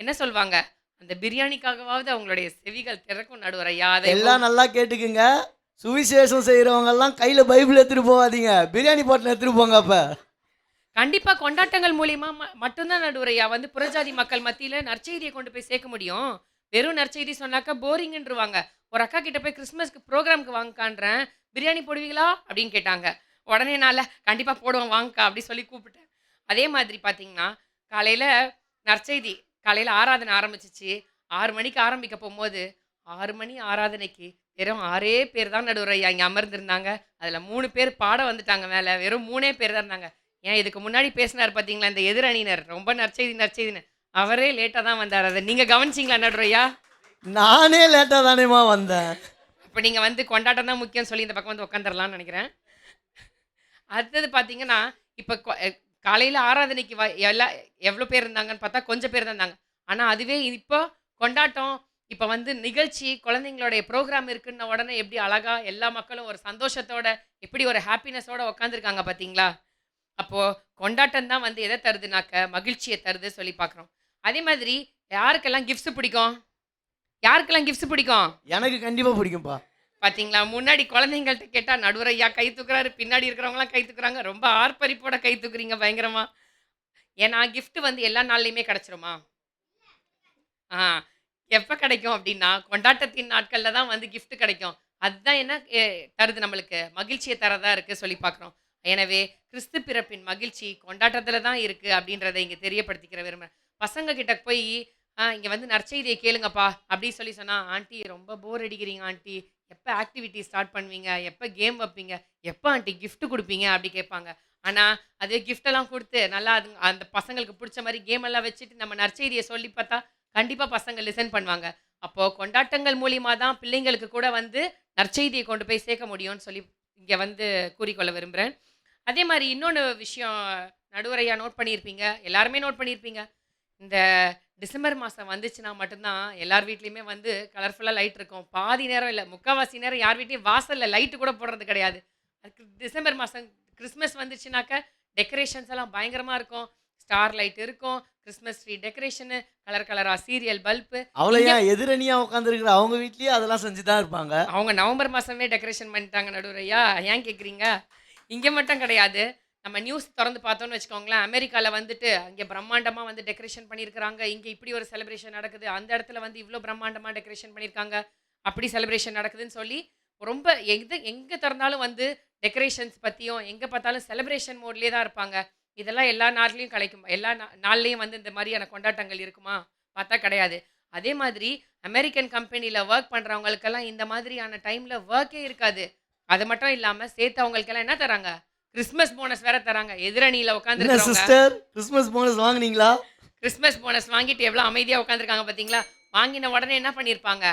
[SPEAKER 4] என்ன சொல்லுவாங்க அந்த பிரியாணிக்காகவாவது அவங்களுடைய செவிகள் திறக்கும் நடுவரையா அதை
[SPEAKER 1] எல்லாம் நல்லா கேட்டுக்குங்க. சுவிசேஷம் செய்யறவங்க எல்லாம் கையில பைபிள் எடுத்துட்டு போகாதீங்க. பிரியாணி பாட்டில் எடுத்துட்டு போங்க அப்ப.
[SPEAKER 4] கண்டிப்பா கொண்டாட்டங்கள் மூலியமா ம- மட்டும்தான் நடுவரையா வந்து புறஜாதி மக்கள் மத்தியில நற்செய்தியை கொண்டு போய் சேர்க்க முடியும். வெறும் நற்செய்தி சொன்னாக்கா போரிங்ன்றுவாங்க ஒரு அக்கா கிட்ட போய் கிறிஸ்மஸ்க்கு ப்ரோக்ராம்க்கு வாங்கக்கான்றேன். பிரியாணி போடுவீங்களா? அப்படின்னு கேட்டாங்க. உடனே நான் கண்டிப்பா போடுவோம் வாங்கக்கா அப்படி சொல்லி கூப்பிட்டேன். அதே மாதிரி பாத்தீங்கன்னா காலையில நற்செய்தி காலையில ஆராதனை ஆரம்பிச்சிச்சு. ஆறு மணிக்கு ஆரம்பிக்க போகும்போது ஆறு மணி ஆராதனைக்கு வெறும் ஆறே பேர் தான் நடுவரையா இங்கே அமர்ந்திருந்தாங்க. அதில் மூணு பேர் பாட வந்துட்டாங்க மேலே. வெறும் மூணே பேர் தான் இருந்தாங்க. ஏன் இதுக்கு முன்னாடி பேசினார் பார்த்தீங்களா இந்த எதிரணியினர். ரொம்ப நற்செய்தி நற்செய்தின்னு. அவரே லேட்டாக தான் வந்தார். அதை நீங்கள் கவனிச்சிங்களா நடுறையா
[SPEAKER 1] நானே லேட்டா தானேமா வந்தேன்.
[SPEAKER 4] அப்போ நீங்கள் வந்து கொண்டாட்டம் தான் முக்கியம் சொல்லி இந்த பக்கம் வந்து உட்காந்துடலாம்னு நினைக்கிறேன். அடுத்தது பார்த்தீங்கன்னா இப்போ காலையில் ஆராதனைக்கு வ எல்லா எவ்வளோ பேர் இருந்தாங்கன்னு பார்த்தா கொஞ்சம் பேர் தான் இருந்தாங்க. ஆனால் அதுவே இப்போ கொண்டாட்டம் இப்போ வந்து நிகழ்ச்சி குழந்தைங்களுடைய ப்ரோக்ராம் இருக்குன்ன உடனே எப்படி அழகாக எல்லா மக்களும் ஒரு சந்தோஷத்தோட எப்படி ஒரு ஹாப்பினஸோட உட்காந்துருக்காங்க பார்த்தீங்களா? அப்போது கொண்டாட்டம் தான் வந்து எதை தருதுனாக்க மகிழ்ச்சியை தருது சொல்லி பார்க்குறோம். அதே மாதிரி யாருக்கெல்லாம் கிஃப்ட்ஸ் பிடிக்கும்? யாருக்கெல்லாம் கிஃப்ட்ஸ் பிடிக்கும்?
[SPEAKER 1] எனக்கு கண்டிப்பாக பிடிக்கும்ப்பா
[SPEAKER 4] பார்த்தீங்களா முன்னாடி குழந்தைங்கள்ட்ட கேட்டா நடுவரையா கை தூக்குறாரு பின்னாடி இருக்கிறவங்களாம் கை தூக்குறாங்க. ரொம்ப ஆர்ப்பரிப்போட கை தூக்குறீங்க பயங்கரமா. ஏன்னா gift வந்து எல்லா நாள்லையுமே கிடச்சிருமா? ஆ எப்போ கிடைக்கும் அப்படின்னா கொண்டாட்டத்தின் நாட்களில் தான் வந்து gift கிடைக்கும். அதுதான் என்ன எ, தருது நம்மளுக்கு? மகிழ்ச்சியை தரதா இருக்கு சொல்லி பார்க்குறோம் எனவே கிறிஸ்து பிறப்பின் மகிழ்ச்சி கொண்டாட்டத்தில் தான் இருக்கு அப்படின்றத இங்கே தெரியப்படுத்திக்கிற விரும்புகிறேன் பசங்க கிட்ட போய் ஆ இங்கே வந்து நற்செய்தியை கேளுங்கப்பா. அப்படின்னு சொல்லி சொன்னா ஆண்டி ரொம்ப போர் அடிக்கிறீங்க ஆண்டி. எப்போ ஆக்டிவிட்டி ஸ்டார்ட் பண்ணுவீங்க? எப்போ கேம் வைப்பீங்க? எப்போ ஆண்டி கிஃப்ட் கொடுப்பீங்க? அப்படி கேட்பாங்க. ஆனால் அதே கிஃப்டெல்லாம் கொடுத்து நல்லா அது அந்த பசங்களுக்கு பிடிச்ச மாதிரி கேம் எல்லாம் வச்சுட்டு நம்ம நற்செய்தியை சொல்லி பார்த்தா கண்டிப்பாக பசங்க லிசன் பண்ணுவாங்க. அப்போது கொண்டாட்டங்கள் மூலியமாக தான் பிள்ளைங்களுக்கு கூட வந்து நற்செய்தியை கொண்டு போய் சேர்க்க முடியும்னு சொல்லி இங்கே வந்து கூறிக்கொள்ள விரும்புகிறேன் அதே மாதிரி இன்னொன்று விஷயம் நடுவரையாக நோட் பண்ணியிருப்பீங்க. எல்லாருமே நோட் பண்ணியிருப்பீங்க. இந்த டிசம்பர் மாதம் வந்துச்சுன்னா மட்டும்தான் எல்லார் வீட்லேயுமே வந்து கலர்ஃபுல்லாக லைட் இருக்கும். பாதி நேரம் இல்லை முக்கால்வாசி நேரம் யார் வீட்லேயும் வாசலில் லைட்டு கூட போடுறது கிடையாது. அதுக்கு டிசம்பர் மாதம் கிறிஸ்மஸ் வந்துச்சுனாக்க டெக்கரேஷன்ஸ் எல்லாம் பயங்கரமாக இருக்கும். ஸ்டார் லைட் இருக்கும் கிறிஸ்மஸ் ட்ரீ டெக்கரேஷனு கலர் கலராக சீரியல் பல்பு
[SPEAKER 1] அவ்வளோ ஏன் எதிரணியா உட்காந்துருக்குற அவங்க வீட்லயே அதெல்லாம் செஞ்சு தான் இருப்பாங்க?
[SPEAKER 4] அவங்க நவம்பர் மாதமே டெக்கரேஷன் பண்ணிட்டாங்க நடுவரையா? ஏன் கேட்குறீங்க இங்கே மட்டும் கிடையாது. நம்ம நியூஸ் திறந்து பார்த்தோம்னு வச்சுக்கோங்களேன் அமெரிக்காவில் வந்துட்டு அங்கே பிரம்மாண்டமாக வந்து டெக்கரேஷன் பண்ணியிருக்கிறாங்க. இங்கே இப்படி ஒரு செலிப்ரேஷன் நடக்குது. அந்த இடத்துல வந்து இவ்வளோ பிரம்மாண்டமாக டெக்கரேஷன் பண்ணியிருக்காங்க. அப்படி செலிப்ரேஷன் நடக்குதுன்னு சொல்லி ரொம்ப எங்கே எங்கே திறந்தாலும் வந்து டெக்கரேஷன்ஸ் பற்றியும் எங்கே பார்த்தாலும் செலிப்ரேஷன் மோட்லேயே தான் இருப்பாங்க. இதெல்லாம் எல்லா நாட்லேயும் கிடைக்கும் எல்லா நா- நாள்லேயும் வந்து இந்த மாதிரியான கொண்டாட்டங்கள் இருக்குமா? பார்த்தா கிடையாது. அதே மாதிரி அமெரிக்கன் கம்பெனியில் ஒர்க் பண்ணுறவங்களுக்கெல்லாம் இந்த மாதிரியான டைமில் ஒர்க்கே இருக்காது. அது மட்டும் இல்லாமல் சேர்த்து அவங்களுக்கெல்லாம் என்ன தராங்க? கிறிஸ்மஸ் போனஸ் வேற தராங்க. எதிரணியில் உட்காந்துருக்கவங்க
[SPEAKER 1] சிஸ்டர் கிறிஸ்மஸ் போனஸ் வாங்குனீங்களா?
[SPEAKER 4] கிறிஸ்மஸ் போனஸ் வாங்கிட்டு எவ்வளோ அமைதியாக உட்காந்துருக்காங்க பார்த்தீங்களா வாங்கின உடனே என்ன பண்ணியிருப்பாங்க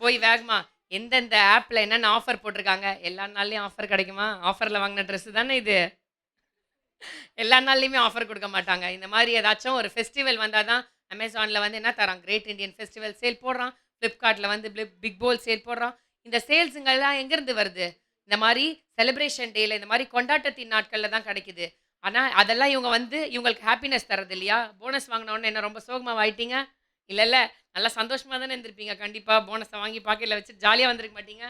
[SPEAKER 4] போய் வேகமா எந்தெந்த ஆப்பில் என்னென்ன ஆஃபர் போட்டிருக்காங்க? எல்லா நாள்லையும் ஆஃபர் கிடைக்குமா? ஆஃபரில் வாங்கின ட்ரெஸ்ஸு தானே இது? எல்லா நாள்லையுமே ஆஃபர் கொடுக்க மாட்டாங்க. இந்த மாதிரி ஏதாச்சும் ஒரு ஃபெஸ்டிவல் வந்தால் தான் அமேசானில் வந்து என்ன தரான் கிரேட் இந்தியன் ஃபெஸ்டிவல் சேல் போடுறான். ஃப்ளிப்கார்ட்டில் வந்து பிக் போல் சேல் போடுறான். இந்த சேல்ஸுங்கெல்லாம் எங்கேருந்து வருது? இந்த மாதிரி செலிப்ரேஷன் டேல இந்த மாதிரி கொண்டாட்டத்தின் நாட்களில் தான் கிடைக்குது. ஆனால் அதெல்லாம் இவங்க வந்து இவங்களுக்கு ஹாப்பினஸ் தரது இல்லையா? போனஸ் வாங்கினோடனே என்ன ரொம்ப சோகமாக ஆயிட்டீங்க இல்லை இல்லை நல்லா சந்தோஷமாக தானே இருந்திருப்பீங்க. கண்டிப்பாக போனஸை வாங்கி பாக்கெட்டில் வச்சு ஜாலியாக வந்திருக்க மாட்டீங்க.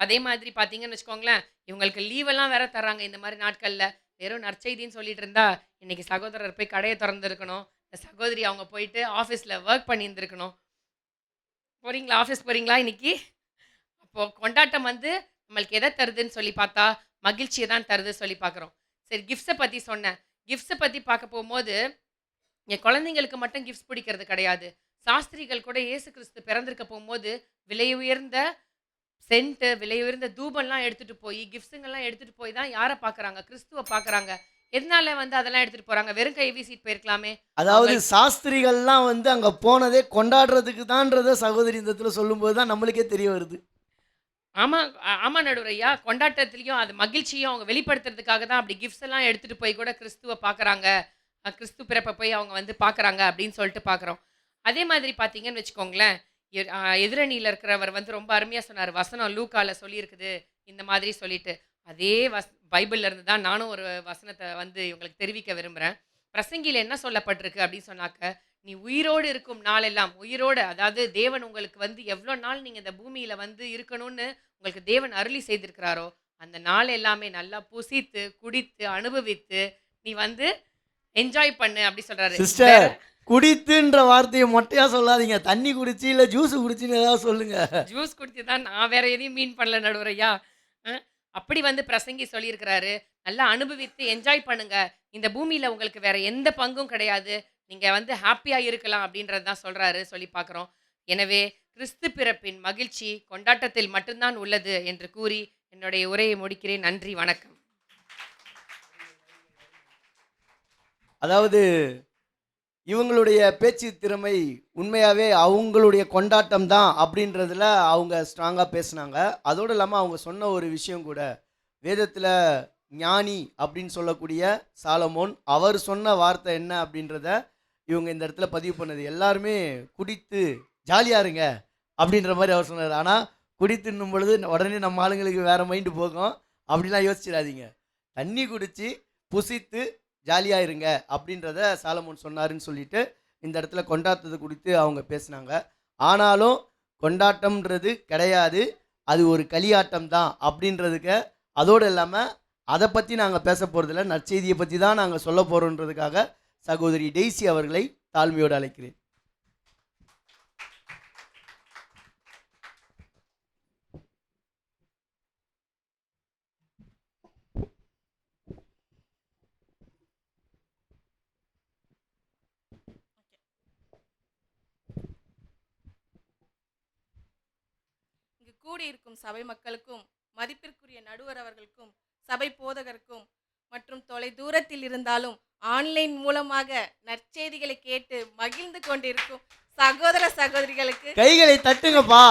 [SPEAKER 4] அதே மாதிரி பார்த்தீங்கன்னு வச்சுக்கோங்களேன் இவங்களுக்கு லீவெல்லாம் வேற தராங்க இந்த மாதிரி நாட்களில். வெறும் நற்செய்தின்னு சொல்லிட்டு இருந்தா இன்னைக்கு சகோதரர் போய் கடையை திறந்துருக்கணும் இந்த சகோதரி அவங்க போயிட்டு ஆஃபீஸில் ஒர்க் பண்ணியிருந்துருக்கணும் போகிறீங்களா ஆஃபீஸ் போகிறீங்களா இன்னைக்கு? அப்போது கொண்டாட்டம் வந்து நம்மளுக்கு எதை தருதுன்னு சொல்லி பார்த்தா மகிழ்ச்சியை தான் தருது சொல்லி பார்க்குறோம். சரி கிஃப்ட்ஸை பற்றி சொன்னேன். கிஃப்ட்ஸை பற்றி பார்க்க போகும்போது என் குழந்தைங்களுக்கு மட்டும் கிஃப்ட்ஸ் பிடிக்கிறது கிடையாது. சாஸ்திரிகள் கூட இயேசு கிறிஸ்து பிறந்திருக்க போகும்போது விலை உயர்ந்த சென்ட்டு விலை உயர்ந்த தூபம்லாம் எடுத்துகிட்டு போய் கிஃப்ட்ஸுங்கெல்லாம் எடுத்துகிட்டு போய் தான் யாரை பார்க்குறாங்க? கிறிஸ்துவை பார்க்குறாங்க. எதனால வந்து அதெல்லாம் எடுத்துட்டு போறாங்க? வெறும் கை வீசிட்டு போயிருக்கலாமே.
[SPEAKER 1] அதாவது சாஸ்திரிகள்லாம் வந்து அங்க போனதே கொண்டாடுறதுக்கு தான்றத சகோதரி இந்த இடத்துல சொல்லும்போது தான் நம்மளுக்கே தெரிய வருது.
[SPEAKER 4] ஆமாம் ஆமாம் ஆமா நடுவரையா கொண்டாட்டத்துலேயும் அது மகிழ்ச்சியும் அவங்க வெளிப்படுத்துறதுக்காக தான் அப்படி கிஃப்ட்ஸ் எல்லாம் எடுத்துகிட்டு போய் கூட கிறிஸ்துவை பார்க்குறாங்க கிறிஸ்து பிறப்பை போய் அவங்க வந்து பார்க்குறாங்க அப்படின்னு சொல்லிட்டு பார்க்குறோம் அதே மாதிரி பார்த்தீங்கன்னு வச்சுக்கோங்களேன் எ- இருக்கிறவர் வந்து ரொம்ப அருமையாக சொன்னார். வசனம் லூக்காவில் சொல்லியிருக்குது. இந்த மாதிரி சொல்லிட்டு. அதே வஸ் பைபிள்லேருந்து தான் நானும் ஒரு வசனத்தை வந்து உங்களுக்கு தெரிவிக்க விரும்புகிறேன் பிரசங்கியில் என்ன சொல்லப்பட்டிருக்கு அப்படின்னு சொன்னாக்க நீ உயிரோடு இருக்கும் நாளெல்லாம் உயிரோடு அதாவது தேவன் உங்களுக்கு வந்து எவ்வளோ நாள் நீங்கள் இந்த பூமியில் வந்து இருக்கணும்னு உங்களுக்கு தேவன் அருளி செய்திருக்கிறாரோ அந்த நாள் எல்லாமே நல்லா புசித்து குடித்து அனுபவித்து நீ வந்து என்ஜாய் பண்ணு அப்படி சொல்றாரு.
[SPEAKER 1] சிஸ்டர் குடித்துன்ற வார்த்தையை மொட்டையா சொல்லாதீங்க. தண்ணி குடிச்சு இல்ல ஜூஸ் குடிச்சுன்னு ஏதாவது சொல்லுங்க.
[SPEAKER 4] ஜூஸ் குடிச்சு தான் நான் வேற எதையும் மீன் பண்ணல நடுவரையா? அப்படி வந்து பிரசங்கி சொல்லியிருக்கிறாரு. நல்லா அனுபவித்து என்ஜாய் பண்ணுங்க. இந்த பூமியில உங்களுக்கு வேற எந்த பங்கும் கிடையாது. நீங்கள் வந்து ஹாப்பியாக இருக்கலாம் அப்படின்றது தான் சொல்கிறாரு சொல்லி பார்க்குறோம். எனவே கிறிஸ்து பிறப்பின் மகிழ்ச்சி கொண்டாட்டத்தில் மட்டும்தான் உள்ளது என்று கூறி என்னுடைய உரையை முடிக்கிறேன். நன்றி வணக்கம்.
[SPEAKER 1] அதாவது இவங்களுடைய பேச்சு திறமை உண்மையாகவே அவங்களுடைய கொண்டாட்டம் தான் அப்படின்றதுல அவங்க ஸ்ட்ராங்காக பேசுனாங்க. அதோடு இல்லாமல் அவங்க சொன்ன ஒரு விஷயம் கூட வேதத்தில் ஞானி அப்படின்னு சொல்லக்கூடிய சாலமோன் அவர் சொன்ன வார்த்தை என்ன அப்படின்றத இவங்க இந்த இடத்துல பதிவு பண்ணது எல்லாருமே குடித்து ஜாலியாக இருங்க அப்படின்ற மாதிரி அவர் சொன்னார். ஆனால் குடித்துன்னும் பொழுது உடனே நம்ம ஆளுங்களுக்கு வேறு மைண்டு போகும். அப்படிலாம் யோசிச்சிடாதீங்க. தண்ணி குடித்து புசித்து ஜாலியாக இருங்க அப்படின்றத சாலமோன் சொன்னாருன்னு சொல்லிட்டு இந்த இடத்துல கொண்டாட்டத்தை குறித்து அவங்க பேசினாங்க. ஆனாலும் கொண்டாட்டம்ன்றது கிடையாது. அது ஒரு களியாட்டம் தான் அப்படின்றதுக்கு அதோடு இல்லாமல் அதை பற்றி நாங்கள் பேச போகிறதில்ல நற்செய்தியை பற்றி தான் நாங்கள் சொல்ல போகிறோன்றதுக்காக சகோதரி டெய்சி அவர்களை தாழ்மையோடு அழைக்கிறேன்.
[SPEAKER 5] இங்கு கூடியிருக்கும் சபை மக்களுக்கும் மதிப்பிற்குரிய நடுவர் அவர்களுக்கும் சபை போதகருக்கும் மற்றும் தொலை தூரத்தில் இருந்தாலும் ஆன்லைன் மூலமாக நற்செய்திகளை கேட்டு மகிழ்ந்து கொண்டிருக்கும் சகோதர சகோதரிகளுக்கு
[SPEAKER 1] கைகளை தட்டுங்கப்பா.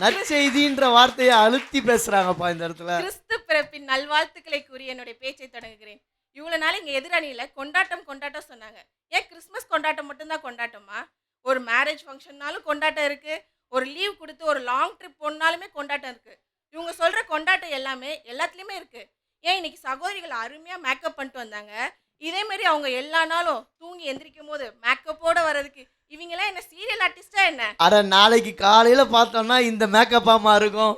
[SPEAKER 1] நற்செய்தின்ற வார்த்தையை அழுத்தி பேசுகிறாங்கப்பா இந்த இடத்துல.
[SPEAKER 5] கிறிஸ்து பிறப்பின் நல்வாழ்த்துக்களை கூறி என்னுடைய பேச்சை தொடங்குகிறேன். இவ்வளவு நாள் இங்க எதிரணியில கொண்டாட்டம் கொண்டாட்டம் சொன்னாங்க. ஏன் கிறிஸ்மஸ் கொண்டாட்டம் மட்டும்தான் கொண்டாட்டமா? ஒரு மேரேஜ் ஃபங்க்ஷன்னாலும் கொண்டாட்டம் இருக்கு. ஒரு லீவ் கொடுத்து ஒரு லாங் ட்ரிப் போனாலுமே கொண்டாட்டம் இருக்கு. இவங்க சொல்ற கொண்டாட்டம் எல்லாமே எல்லாத்துலயுமே இருக்கு. ஏன் இன்னைக்கு சகோதரிகள் அருமையா மேக்கப் பண்ணிட்டு வந்தாங்க? இதே மாதிரி அவங்க எல்லா நாளும் தூங்கி எந்திரிக்கும் போது மேக்கப்போட வர்றதுக்கு இவங்கெல்லாம் என்ன சீரியல் ஆர்டிஸ்டா என்ன?
[SPEAKER 1] அட நாளைக்கு காலையில் பார்த்தோம்னா இந்த மேக்கப்பாமா இருக்கும்.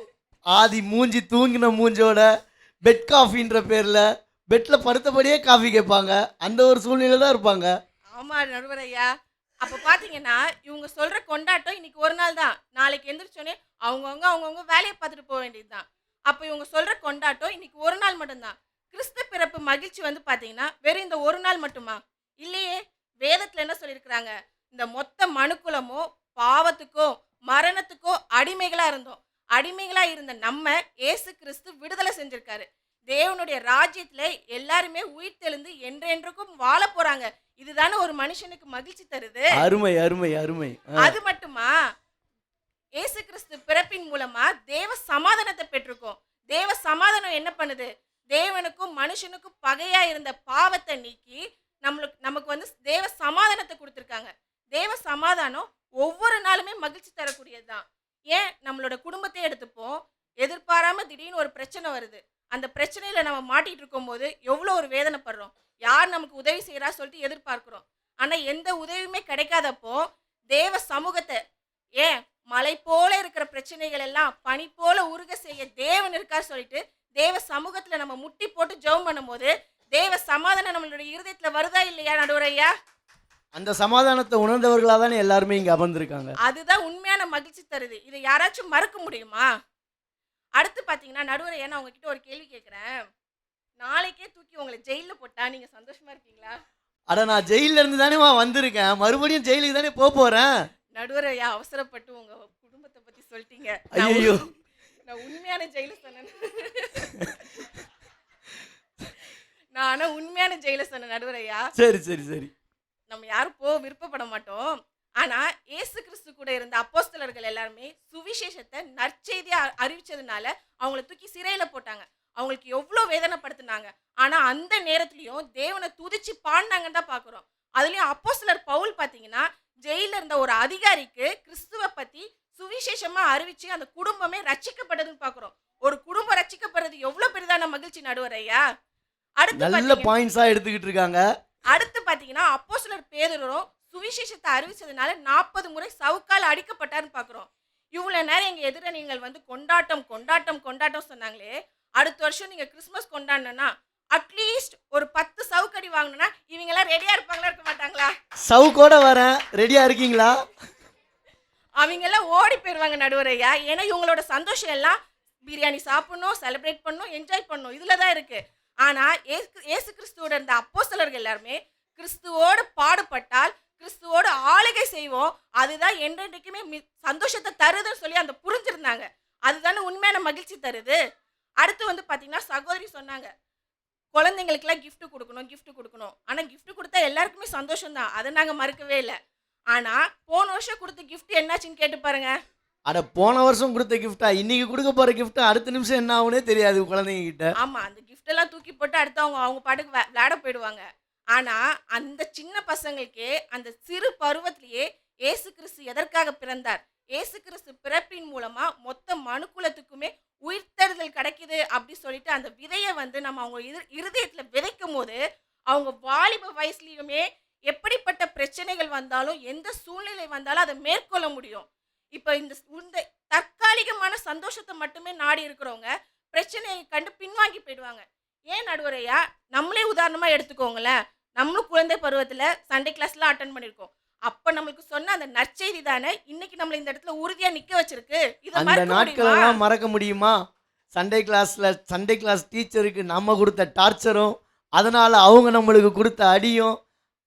[SPEAKER 1] ஆதி மூஞ்சி தூங்கின மூஞ்சோட பெட் காஃபின்ற பேரில் பெட்டில் படுத்தபடியே காஃபி கேட்பாங்க. அந்த ஒரு சூழ்நிலை தான் இருப்பாங்க.
[SPEAKER 5] ஆமா நடுவர் ஐயா. அப்ப பாத்தீங்கன்னா இவங்க சொல்ற கொண்டாட்டம் இன்னைக்கு ஒரு நாள் தான். நாளைக்கு எந்திரிச்சோடனே அவங்கவுங்க அவங்கவுங்க வேலையை பார்த்துட்டு போக வேண்டியதுதான். அப்ப இவங்க சொல்ற கொண்டாட்டம் இன்னைக்கு ஒரு நாள் மட்டும்தான். கிறிஸ்து பிறப்பு மகிழ்ச்சி வந்து பாத்தீங்கன்னா வெறும் இந்த ஒரு நாள் மட்டுமா? இல்லையே வேதத்துல என்ன சொல்லியிருக்கிறாங்க? இந்த மொத்த மனுக்குலமோ பாவத்துக்கோ மரணத்துக்கோ அடிமைகளா இருந்தோம். அடிமைகளா இருந்த நம்ம இயேசு கிறிஸ்து விடுதலை செஞ்சிருக்காரு. தேவனுடைய ராஜ்யத்துல எல்லாருமே உயிர் தெழுந்து என்றென்றுக்கும் வாழ போறாங்க. இதுதானே ஒரு மனுஷனுக்கு மகிழ்ச்சி தருது.
[SPEAKER 1] அருமை அருமை அருமை.
[SPEAKER 5] அது மட்டுமா? இயேசு கிறிஸ்து பிறப்பின் மூலமா தேவ சமாதானத்தை பெற்றிருக்கோம். தேவ சமாதானம் என்ன பண்ணுது? தேவனுக்கும் மனுஷனுக்கும் பகையா இருந்த பாவத்தை நீக்கி நம்மளுக்கு நமக்கு வந்து தேவ சமாதானத்தை கொடுத்துருக்காங்க. தேவ சமாதானம் ஒவ்வொரு நாளுமே மகிழ்ச்சி தரக்கூடியது தான் ஏன்? நம்மளோட குடும்பத்தை எடுத்துப்போம். எதிர்பாராம திடீர்னு ஒரு பிரச்சனை வருது. அந்த பிரச்சனையில நம்ம மாட்டிட்டு இருக்கும்போது எவ்வளோ ஒரு வேதனைப்படுறோம். யார் நமக்கு உதவி செய்யறா சொல்லிட்டு எதிர்பார்க்குறோம். ஆனா எந்த உதவியுமே கிடைக்காதப்போ தேவ சமூகத்தை ஏன்? மலை போல இருக்கிற பிரச்சனைகள் எல்லாம் பனி போல உருக செய்ய தேவன் இருக்கார் சொல்லிட்டு தேவ சமூகத்துல நம்ம முட்டி போட்டு ஜெபம் பண்ணும்போது தேவ சமாதானம் நம்மளுடைய இருதயத்துல வருதா இல்லையா நடுவரையா?
[SPEAKER 1] அந்த சமாதானத்தை உணர்ந்தவர்களாக தானே எல்லாருமே இங்கே அமர்ந்திருக்காங்க.
[SPEAKER 5] அதுதான் உண்மையான மகிழ்ச்சி தருது. இதை யாராச்சும் மறுக்க முடியுமா? அடுத்து பாத்தீங்கன்னா நடுவர் ஏன்னா உங்ககிட்ட ஒரு கேள்வி கேட்குறேன் நாளைக்கே தூக்கி உங்களை ஜெயில போட்டா நீங்க சந்தோஷமா இருக்கீங்களா
[SPEAKER 1] அட நான் ஜெயில இருந்து தானேமா வந்திருக்கேன். மறுபடியும் ஜெயிலுக்கு தானே போக போகிறேன்
[SPEAKER 5] நடுவர் ஐயா அவசரப்பட்டு உங்க குடும்பத்தை பத்தி சொல்லிட்டீங்க.
[SPEAKER 1] ஐயோ
[SPEAKER 5] நான் உண்மையான ஜெயில சொன்னேன் நான் ஆனா உண்மையான ஜெயில சொன்ன நடுவரையா?
[SPEAKER 1] சரி சரி சரி.
[SPEAKER 5] நம்ம யாரும் போக விருப்பப்பட மாட்டோம். ஆனா இயேசு கிறிஸ்து கூட இருந்த அப்போஸ்தலர்கள் எல்லாருமே சுவிசேஷத்தை நற்செய்தியா அறிவிச்சதுனால அவங்கள தூக்கி சிறையில போட்டாங்க. அவங்களுக்கு எவ்வளவு வேதனைப்படுத்தினாங்க. ஆனா அந்த நேரத்துலயும் தேவனை துதிச்சு பாடினாங்கன்னு தான் பாக்குறோம். அதுலயும் அப்போஸ்தலர் பவுல் பாத்தீங்கன்னா ஜெயில இருந்த ஒரு அதிகாரிக்கு கிறிஸ்துவ பத்தி சுவிசேஷமா அறிவிச்சு அந்த குடும்பமே ரட்சிக்கப்பட்டதுன்னு பாக்குறோம். ஒரு குடும்பம் ரட்சிக்கப்படுறது எவ்வளவு பெரிதான மகிழ்ச்சி நடுவரையா அடுத்து
[SPEAKER 1] நல்ல பாயிண்ட்ஸாக எடுத்துக்கிட்டு இருக்காங்க.
[SPEAKER 5] அடுத்து பாத்தீங்கன்னா அப்போஸ்தலர் பேதுரும் சுவிசேஷத்தை அறிவிச்சதுனால நாற்பது முறை சவுக்கால் அடிக்கப்பட்டாருன்னு பாக்குறோம். இவ்வளவு நேரம் எங்க எதிர நீங்கள் வந்து கொண்டாட்டம் கொண்டாட்டம் கொண்டாட்டம் சொன்னாங்களே அடுத்த வருஷம் நீங்க கிறிஸ்மஸ் கொண்டாடணும்னா அட்லீஸ்ட் ஒரு பத்து சவுக்கடி வாங்கணும்னா இவங்க எல்லாம் ரெடியா இருப்பாங்களா இருக்க மாட்டாங்களா?
[SPEAKER 1] சவுக்கோட வரேன். ரெடியாக இருக்கீங்களா?
[SPEAKER 5] அவங்க எல்லாம் ஓடி போயிருவாங்க நடுவரையா ஏன்னா இவங்களோட சந்தோஷம் எல்லாம் பிரியாணி சாப்பிடணும் செலிப்ரேட் பண்ணணும் என்ஜாய் பண்ணணும். இதுல தான் இருக்கு. ஆனா ஏசு ஏசு கிறிஸ்துவோட இருந்த அப்போஸ்தலர்கள் எல்லாருமே கிறிஸ்துவோடு பாடுபட்டால் கிறிஸ்துவோடு ஆளுகை செய்வோம். அதுதான் என்றென்றைக்குமே சந்தோஷத்தை தருதுன்னு சொல்லி அந்த புரிஞ்சிருந்தாங்க. அதுதானே உண்மையான மகிழ்ச்சி தருது. அடுத்து வந்து பாத்தீங்கன்னா சகோதரி சொன்னாங்க. குழந்தைங்களுக்குலாம் gift கொடுக்கணும் gift கொடுக்கணும். ஆனா gift கொடுத்தா எல்லாருக்குமே சந்தோஷம் தான் அதை நாங்க மறுக்கவே இல்லை. ஆனா போன வருஷம் கொடுத்த gift என்னாச்சுன்னு கேட்டு பாருங்க.
[SPEAKER 1] அட போன வருஷம் கொடுத்த கிஃப்டா இன்னைக்கு கொடுக்க போற gift அடுத்த நிமிஷம் என்ன ஆகுனே தெரியாது குழந்தைங்க கிட்ட
[SPEAKER 5] ஆமா அந்த gift எல்லாம் தூக்கி போட்டு அடுத்து அவங்க அவங்க பாட்டுக்கு விளையாட போயிடுவாங்க. ஆனா அந்த சின்ன பசங்களுக்கே அந்த சிறு பருவத்திலேயே இயேசு கிறிஸ்து எதற்காக பிறந்தார்? இயேசு கிறிஸ்து பிறப்பின் மூலமா மொத்த மனுக்குலத்துக்குமே உயிர்த்தெழுதல் கிடைக்குது அப்படி சொல்லிட்டு அந்த விதையை வந்து நம்ம அவங்க இரு- விதைக்கும் போது அவங்க வாலிப வயசுலேயுமே எப்படிப்பட்ட பிரச்சனைகள் வந்தாலும் எந்த சூழ்நிலை வந்தாலும் அதை மேற்கொள்ள முடியும். இப்போ இந்த இந்த தற்காலிகமான சந்தோஷத்தை மட்டுமே நாடி இருக்கிறவங்க பிரச்சனையை கண்டு பின்வாங்கி போயிடுவாங்க. ஏன் நடுவரையா? நம்மளே உதாரணமாக எடுத்துக்கோங்களேன். நம்மளும் குழந்தை பருவத்தில் சண்டே கிளாஸ்லாம் அட்டன் பண்ணியிருக்கோம். அப்ப நம்மளுக்கு சொன்ன அந்த நற்செய்தி தானே? இன்னைக்கு நம்மள இந்த இடத்துல உறுதியா நிக்க வச்சிருக்கு. இதை
[SPEAKER 1] அந்த
[SPEAKER 5] மறக்க முடியுமா?
[SPEAKER 1] நாட்களெல்லாம் மறக்க முடியுமா? சண்டே கிளாஸ்ல சண்டே கிளாஸ் டீச்சருக்கு நம்ம கொடுத்த டார்ச்சரும் அதனால அவங்க நம்மளுக்கு கொடுத்த அடியும்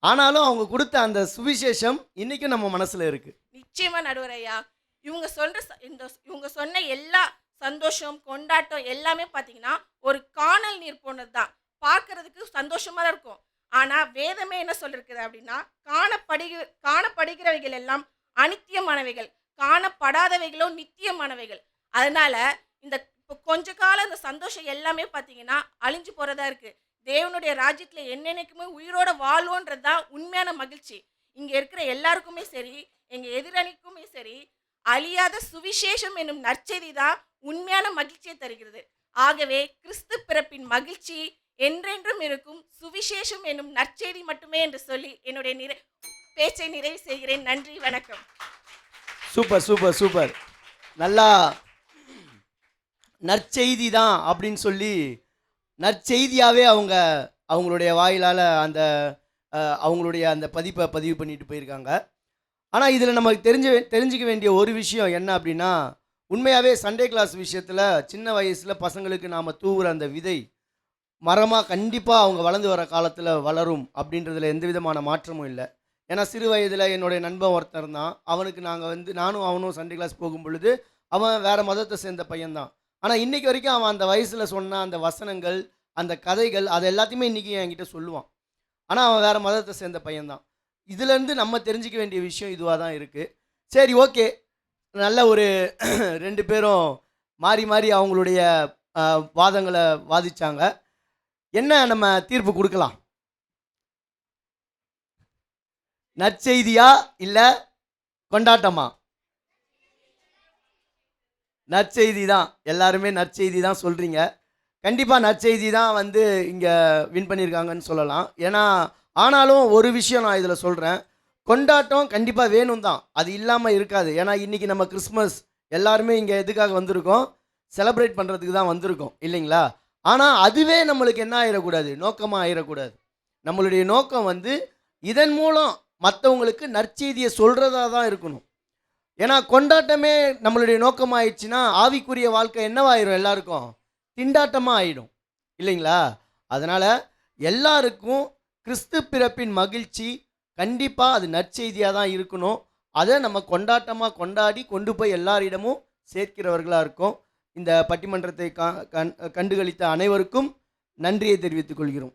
[SPEAKER 1] ஆனாலும் அவங்க கொடுத்த அந்த சுவிசேஷம் இன்னைக்கும் நம்ம மனசுல இருக்கு.
[SPEAKER 5] நிச்சயமா நடுவரையா இவங்க சொல்ற ச- இந்த இவங்க சொன்ன எல்லா சந்தோஷம் கொண்டாட்டம் எல்லாமே பாத்தீங்கன்னா ஒரு காணல் நீர் போனது தான் பார்க்கறதுக்கு சந்தோஷமா தான் இருக்கும். ஆனால் வேதமே என்ன சொல்லிருக்குது அப்படின்னா காணப்படுகிற காணப்படுகிறவைகள் எல்லாம் அனித்தியமானவைகள் காணப்படாதவைகளோ நித்தியமானவைகள். அதனால் இந்த இப்போ கொஞ்ச காலம் இந்த சந்தோஷம் எல்லாமே பார்த்தீங்கன்னா அழிஞ்சு போகிறதா இருக்குது தேவனுடைய ராஜ்யத்தில் என்னென்னைக்குமே உயிரோட வாழ்வோன்றது தான் உண்மையான மகிழ்ச்சி. இங்கே இருக்கிற எல்லாருக்குமே சரி எங்கள் எதிரணிக்குமே சரி அழியாத சுவிசேஷம் என்னும் நற்செய்தி தான் உண்மையான மகிழ்ச்சியை தருகிறது. ஆகவே கிறிஸ்து பிறப்பின் மகிழ்ச்சி என்றென்றும் இருக்கும் சுவிசேஷம் என்னும் நற்செய்தி மட்டுமே என்று சொல்லி என்னுடைய நிறை பேச்சை நிறைவு செய்கிறேன். நன்றி வணக்கம்.
[SPEAKER 1] Super super super. நல்லா நற்செய்தி தான் அப்படின்னு சொல்லி நற்செய்தியாகவே அவங்க அவங்களுடைய வாயிலால் அந்த அவங்களுடைய அந்த பதிப்பை பதிவு பண்ணிட்டு போயிருக்காங்க. ஆனால் இதில் நமக்கு தெரிஞ்ச தெரிஞ்சுக்க வேண்டிய ஒரு விஷயம் என்ன அப்படின்னா உண்மையாகவே சண்டே கிளாஸ் விஷயத்தில் சின்ன வயசில் பசங்களுக்கு நாம் தூவுற அந்த விதை மரமாக கண்டிப்பாக அவங்க வளர்ந்து வர காலத்தில் வளரும் அப்படின்றதுல எந்த விதமான மாற்றமும் இல்லை. ஏன்னா சிறு வயதில் என்னுடைய நண்பன் ஒருத்தன் தான். அவனுக்கு நாங்கள் வந்து நானும் அவனும் சண்டே கிளாஸ் போகும் பொழுது அவன் வேறு மதத்தை சேர்ந்த பையன்தான் ஆனால் இன்றைக்கி வரைக்கும் அவன் அந்த வயசில் சொன்ன அந்த வசனங்கள் அந்த கதைகள் அது எல்லாத்தையுமே இன்றைக்கி என்கிட்ட சொல்லுவான். ஆனால் அவன் வேறு மதத்தை சேர்ந்த பையன்தான் இதுலேருந்து நம்ம தெரிஞ்சுக்க வேண்டிய விஷயம் இதுவாக தான் இருக்குது சரி ஓகே. நல்ல ஒரு ரெண்டு பேரும் மாறி மாறி அவங்களுடைய வாதங்களை வாதிச்சாங்க. என்ன நம்ம தீர்ப்பு கொடுக்கலாம்? நற்செய்தியா இல்லை கொண்டாட்டமா? நற்செய்தி தான் எல்லாருமே நற்செய்தி தான் சொல்கிறீங்க கண்டிப்பாக நற்செய்தி தான் வந்து இங்கே வின் பண்ணியிருக்காங்கன்னு சொல்லலாம். ஏன்னா ஆனாலும் ஒரு விஷயம் நான் இதில் சொல்கிறேன் கொண்டாட்டம் கண்டிப்பாக வேணும் தான் அது இல்லாமல் இருக்காது. ஏன்னா இன்றைக்கி நம்ம கிறிஸ்மஸ் எல்லாருமே இங்கே எதுக்காக வந்திருக்கோம்? செலப்ரேட் பண்ணுறதுக்கு தான் வந்திருக்கோம். இல்லைங்களா? ஆனால் அதுவே நம்மளுக்கு என்ன ஆயிடக்கூடாது நோக்கமாக ஆயிடக்கூடாது நம்மளுடைய நோக்கம் வந்து இதன் மூலம் மற்றவங்களுக்கு நற்செய்தியை சொல்கிறதா தான் இருக்கணும். ஏன்னா கொண்டாட்டமே நம்மளுடைய நோக்கமாயிடுச்சுன்னா ஆவிக்குரிய வாழ்க்கை என்னவாயிரும் எல்லாருக்கும்? திண்டாட்டமாக ஆயிடும். இல்லைங்களா? அதனால் எல்லாருக்கும் கிறிஸ்து பிறப்பின் மகிழ்ச்சி கண்டிப்பாக அது நற்செய்தியாக தான் இருக்கணும். அதை நம்ம கொண்டாட்டமாக கொண்டாடி கொண்டு போய் எல்லாரிடமும் சேர்க்கிறவர்களாக இருக்கும். இந்த பட்டிமன்றத்தை கா கண் கண்டுகளித்த அனைவருக்கும் நன்றியை தெரிவித்துக் கொள்கிறோம்.